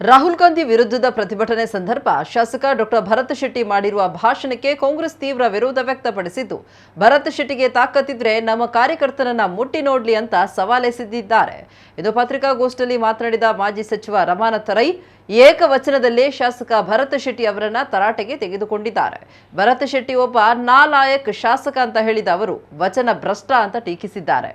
ರಾಹುಲ್ ಗಾಂಧಿ ವಿರುದ್ಧದ ಪ್ರತಿಭಟನೆ ಸಂದರ್ಭ ಶಾಸಕ ಡಾಕ್ಟರ್ ಭರತ್ ಶೆಟ್ಟಿ ಮಾಡಿರುವ ಭಾಷಣಕ್ಕೆ ಕಾಂಗ್ರೆಸ್ ತೀವ್ರ ವಿರೋಧ ವ್ಯಕ್ತಪಡಿಸಿದ್ದು, ಭರತ್ ಶೆಟ್ಟಿಗೆ ತಾಕತ್ತಿದ್ರೆ ನಮ್ಮ ಕಾರ್ಯಕರ್ತನನ್ನ ಮುಟ್ಟಿ ನೋಡ್ಲಿ ಅಂತ ಸವಾಲೆಸೆದಿದ್ದಾರೆ ಇದು ಪತ್ರಿಕಾಗೋಷ್ಠಿಯಲ್ಲಿ ಮಾತನಾಡಿದ ಮಾಜಿ ಸಚಿವ ರಮಾನಾಥ ರೈ ಏಕವಚನದಲ್ಲೇ ಶಾಸಕ ಭರತ್ ಶೆಟ್ಟಿ ಅವರನ್ನ ತರಾಟೆಗೆ ತೆಗೆದುಕೊಂಡಿದ್ದಾರೆ. ಭರತ್ ಶೆಟ್ಟಿ ಒಬ್ಬ ನಾಲಾಯಕ್ ಶಾಸಕ ಅಂತ ಹೇಳಿದ ಅವರು ವಚನ ಭ್ರಷ್ಟ ಅಂತ ಟೀಕಿಸಿದ್ದಾರೆ.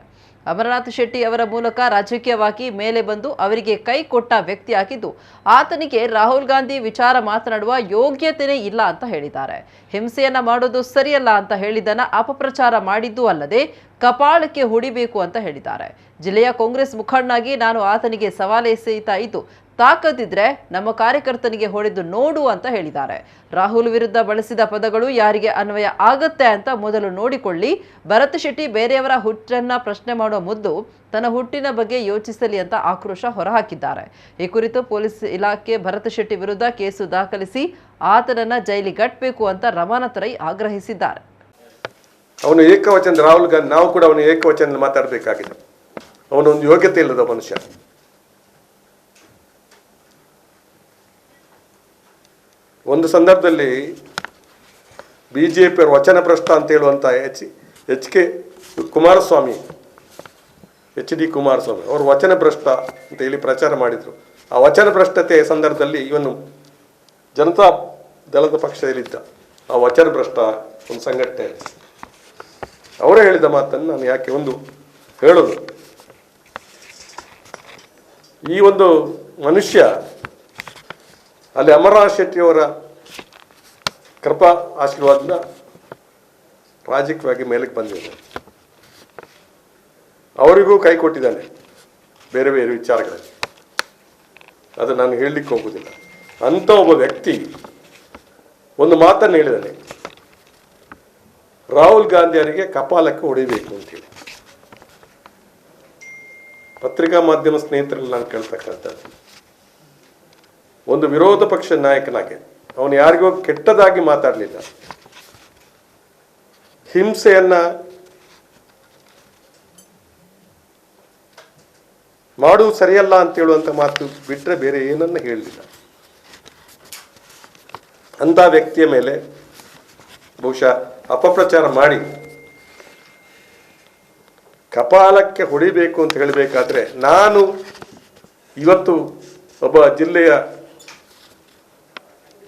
ಅಮರನಾಥ್ ಶೆಟ್ಟಿ ಅವರ ಮೂಲಕ ರಾಜಕೀಯವಾಗಿ ಮೇಲೆ ಬಂದು ಅವರಿಗೆ ಕೈ ಕೊಟ್ಟ ವ್ಯಕ್ತಿಯಾಗಿದ್ದು, ಆತನಿಗೆ ರಾಹುಲ್ ಗಾಂಧಿ ವಿಚಾರ ಮಾತನಾಡುವ ಯೋಗ್ಯತೆಯೇ ಇಲ್ಲ ಅಂತ ಹೇಳಿದ್ದಾರೆ. ಹಿಂಸೆಯನ್ನ ಮಾಡೋದು ಸರಿಯಲ್ಲ ಅಂತ ಹೇಳಿದ್ದನ್ನ ಅಪಪ್ರಚಾರ ಮಾಡಿದ್ದು ಅಲ್ಲದೆ ಕಪಾಳಕ್ಕೆ ಹೊಡಿಬೇಕು ಅಂತ ಹೇಳಿದ್ದಾರೆ. ಜಿಲ್ಲೆಯ ಕಾಂಗ್ರೆಸ್ ಮುಖಂಡನಾಗಿ ನಾನು ಆತನಿಗೆ ಸವಾಲೆಸೆಯುತ್ತಾ ಇದ್ದು ತಾಕತ್ತಿದ್ರೆ ನಮ್ಮ ಕಾರ್ಯಕರ್ತನಿಗೆ ಹೊಡೆದು ನೋಡು ಅಂತ ಹೇಳಿದ್ದಾರೆ. ರಾಹುಲ್ ವಿರುದ್ಧ ಬಳಸಿದ ಪದಗಳು ಯಾರಿಗೆ ಅನ್ವಯ ಆಗತ್ತೆ ಅಂತ ಮೊದಲು ನೋಡಿಕೊಳ್ಳಿ. ಭರತ್ ಶೆಟ್ಟಿ ಬೇರೆಯವರ ಹುಟ್ಟನ್ನ ಪ್ರಶ್ನೆ ಮಾಡುವ ಮುದ್ದು ತನ್ನ ಹುಟ್ಟಿನ ಬಗ್ಗೆ ಯೋಚಿಸಲಿ ಅಂತ ಆಕ್ರೋಶ ಹೊರಹಾಕಿದ್ದಾರೆ. ಈ ಕುರಿತು ಪೊಲೀಸ್ ಇಲಾಖೆ ಭರತ್ ಶೆಟ್ಟಿ ವಿರುದ್ಧ ಕೇಸು ದಾಖಲಿಸಿ ಆತನನ್ನ ಜೈಲಿಗಟ್ಟಬೇಕು ಅಂತ ರಮಾನಾಥ ರೈ ಆಗ್ರಹಿಸಿದ್ದಾರೆ. ಅವನು ಏಕವಚನ ರಾಹುಲ್ ಗಾಂಧಿ ನಾವು ಕೂಡ ಅವನು ಏಕವಚನ ಮಾತಾಡಬೇಕಾಗಿದೆ. ಅವನೊಂದು ಯೋಗ್ಯತೆ ಇಲ್ಲದ ಮನುಷ್ಯ. ಒಂದು ಸಂದರ್ಭದಲ್ಲಿ ಬಿ ಜೆ ಪಿಯವರು ವಚನ ಭ್ರಷ್ಟ ಅಂತ ಹೇಳುವಂಥ H H K Kumaraswamy, H D Kumaraswamy ಅವರು ವಚನ ಭ್ರಷ್ಟ ಅಂತ ಹೇಳಿ ಪ್ರಚಾರ ಮಾಡಿದರು. ಆ ವಚನ ಭ್ರಷ್ಟತೆಯ ಸಂದರ್ಭದಲ್ಲಿ ಇವನು ಜನತಾ ದಳದ ಪಕ್ಷದಲ್ಲಿದ್ದ ಆ ವಚನ ಭ್ರಷ್ಟ ಒಂದು ಸಂಘಟನೆ. ಅವರೇ ಹೇಳಿದ ಮಾತನ್ನು ನಾನು ಯಾಕೆ ಒಂದು ಹೇಳೋದು. ಈ ಒಂದು ಮನುಷ್ಯ ಅಲ್ಲಿ ಅಮರನಾಥ್ ಶೆಟ್ಟಿಯವರ ಕೃಪಾ ಆಶೀರ್ವಾದದಿಂದ ರಾಜಕೀಯವಾಗಿ ಮೇಲಕ್ಕೆ ಬಂದಿದೆ. ಅವರಿಗೂ ಕೈ ಕೊಟ್ಟಿದ್ದಾನೆ, ಬೇರೆ ಬೇರೆ ವಿಚಾರಗಳಲ್ಲಿ. ಅದು ನಾನು ಹೇಳಲಿಕ್ಕೆ ಹೋಗುವುದಿಲ್ಲ. ಅಂಥ ಒಬ್ಬ ವ್ಯಕ್ತಿ ಒಂದು ಮಾತನ್ನು ಹೇಳಿದ್ದಾನೆ, ರಾಹುಲ್ ಗಾಂಧಿಯವರಿಗೆ ಕಪಾಲಕ್ಕೆ ಹೊಡಿಬೇಕು ಅಂತೇಳಿ ಪತ್ರಿಕಾ ಮಾಧ್ಯಮ ಸ್ನೇಹಿತರಲ್ಲಿ ನಾನು ಕೇಳ್ತಕ್ಕಂಥದ್ದು ಒಂದು ವಿರೋಧ ಪಕ್ಷ ನಾಯಕನಾಗಿ. ಅವನು ಯಾರಿಗೂ ಕೆಟ್ಟದಾಗಿ ಮಾತಾಡಲಿಲ್ಲ. ಹಿಂಸೆಯನ್ನ ಮಾಡು ಸರಿಯಲ್ಲ ಅಂತ ಹೇಳುವಂತ ಮಾತು ಬಿಟ್ಟರೆ ಬೇರೆ ಏನನ್ನ ಹೇಳಲಿಲ್ಲ. ಅಂಥ ವ್ಯಕ್ತಿಯ ಮೇಲೆ ಬಹುಶಃ ಅಪಪ್ರಚಾರ ಮಾಡಿ ಕಪಾಲಕ್ಕೆ ಹೊಡಿಬೇಕು ಅಂತ ಹೇಳಬೇಕಾದ್ರೆ ನಾನು ಇವತ್ತು ಒಬ್ಬ ಜಿಲ್ಲೆಯ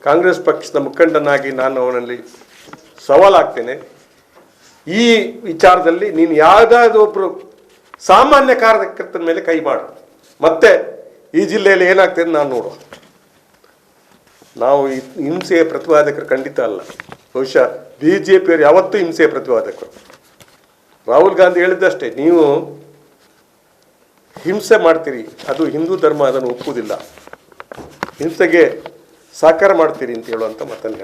ಕಾಂಗ್ರೆಸ್ ಪಕ್ಷದ ಮುಖಂಡನಾಗಿ ನಾನು ಅವನಲ್ಲಿ ಸವಾಲಾಗ್ತೇನೆ. ಈ ವಿಚಾರದಲ್ಲಿ ನೀನು ಯಾವುದಾದ್ರು ಒಬ್ಬರು ಸಾಮಾನ್ಯ ಕಾರ್ಯಕರ್ತನ ಮೇಲೆ ಕೈ ಮಾಡು. ಮತ್ತೆ ಈ ಜಿಲ್ಲೆಯಲ್ಲಿ ಏನಾಗ್ತದೆ ನಾನು ನೋಡುವ. ನಾವು ಹಿಂಸೆಯ ಪ್ರತಿಪಾದಕರು ಖಂಡಿತ ಅಲ್ಲ. ಬಹುಶಃ ಬಿ ಜೆ ಪಿಯವರು ಯಾವತ್ತೂ ಹಿಂಸೆಯ ಪ್ರತಿಪಾದಕರು ರಾಹುಲ್ ಗಾಂಧಿ ಹೇಳಿದ್ದಷ್ಟೇ, ನೀವು ಹಿಂಸೆ ಮಾಡ್ತೀರಿ. ಅದು ಹಿಂದೂ ಧರ್ಮ, ಅದನ್ನು ಒಪ್ಪುವುದಿಲ್ಲ. ಹಿಂಸೆಗೆ ಸಾಕಾರ ಮಾಡ್ತೀರಿ ಅಂತ ಹೇಳುವಂಥ ಮಾತನ್ನು